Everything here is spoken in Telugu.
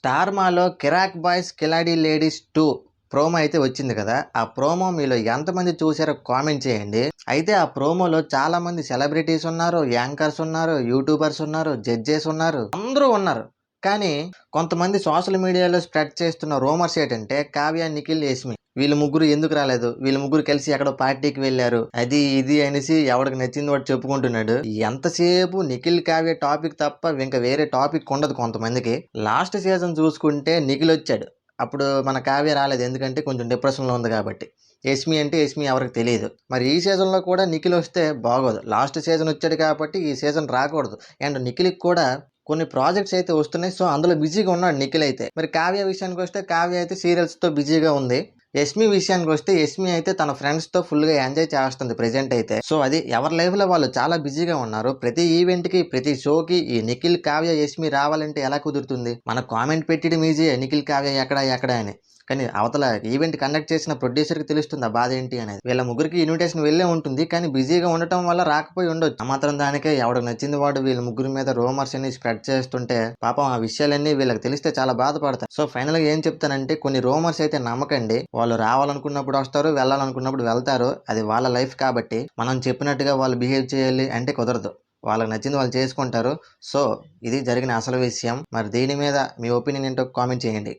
స్టార్ మాలో Kiraak boys Khiladi ladies two promo అయితే వచ్చింది కదా. ఆ ప్రోమో మీలో ఎంతమంది చూసారో కామెంట్ చేయండి. అయితే ఆ ప్రోమోలో చాలా మంది సెలబ్రిటీస్ ఉన్నారు యాంకర్స్ ఉన్నారు యూట్యూబర్స్ ఉన్నారు జడ్జెస్ ఉన్నారు అందరూ ఉన్నారు. కానీ కొంతమంది సోషల్ మీడియాలో స్ప్రెడ్ చేస్తున్న రూమర్స్ ఏంటంటే కావ్య నిఖిల్ యస్మి వీళ్ళు ముగ్గురు ఎందుకు రాలేదు? వీళ్ళ ముగ్గురు కలిసి ఎక్కడో పార్టీకి వెళ్ళారు. అది ఇది అనేసి ఎవడికి నచ్చింది వాడు చెప్పుకుంటున్నాడు. ఎంతసేపు నిఖిల్ కావ్య టాపిక్ తప్ప ఇంకా వేరే టాపిక్ ఉండదు కొంతమందికి. లాస్ట్ సీజన్ చూసుకుంటే నిఖిల్ వచ్చాడు. అప్పుడు మన కావ్య రాలేదు. ఎందుకంటే కొంచెం డిప్రెషన్లో ఉంది కాబట్టి. ఎస్మి అంటే ఎస్మి ఎవరికి తెలియదు. మరి ఈ సీజన్లో కూడా నిఖిల్ వస్తే బాగోదు. లాస్ట్ సీజన్ వచ్చాడు కాబట్టి ఈ సీజన్ రాకూడదు. అండ్ నిఖిల్కి కూడా కొన్ని ప్రాజెక్ట్స్ అయితే వస్తున్నాయి. సో అందులో బిజీగా ఉన్నాడు నిఖిల్ అయితే. మరి కావ్య విషయానికి వస్తే కావ్య అయితే సీరియల్స్తో బిజీగా ఉంది. ఎస్మి విషయానికి వస్తే ఎస్మి అయితే తన ఫ్రెండ్స్తో ఫుల్గా ఎంజాయ్ చేస్తుంది ప్రెజెంట్ అయితే. సో అది ఎవరి లైఫ్లో వాళ్ళు చాలా బిజీగా ఉన్నారు. ప్రతి ఈవెంట్కి ప్రతి షోకి ఈ నిఖిల్ కావ్య ఎస్మి రావాలంటే ఎలా కుదురుతుంది? మన కామెంట్ పెట్టడం ఈజీ నిఖిల్ కావ్య ఎక్కడ ఎక్కడ అని. కానీ అవతల ఈవెంట్ కండక్ట్ చేసిన ప్రొడ్యూసర్కి తెలుస్తుంది ఆ బాధ ఏంటి అనేది? వీళ్ళ ముగ్గురికి ఇన్విటేషన్ వెళ్ళే ఉంటుంది కానీ బిజీగా ఉండటం వల్ల రాకపోయి ఉండొచ్చు. మాత్రం దానికే ఎవడికి నచ్చింది వాడు వీళ్ళ ముగ్గురి మీద రూమర్స్ అన్ని స్ప్రెడ్ చేస్తుంటే పాపం ఆ విషయాలన్నీ వీళ్ళకి తెలిస్తే చాలా బాధపడతారు. సో ఫైనల్గా ఏం చెప్తానంటే కొన్ని రూమర్స్ అయితే నమ్మకండి. వాళ్ళు రావాలనుకున్నప్పుడు వస్తారు వెళ్ళాలనుకున్నప్పుడు వెళ్తారు. అది వాళ్ళ లైఫ్ కాబట్టి మనం చెప్పినట్టుగా వాళ్ళు బిహేవ్ చేయాలి అంటే కుదరదు. వాళ్ళకి నచ్చింది వాళ్ళు చేసుకుంటారు. సో ఇది జరిగిన అసలు విషయం. మరి దీని మీద మీ ఒపీనియన్ ఏంటో కామెంట్ చేయండి.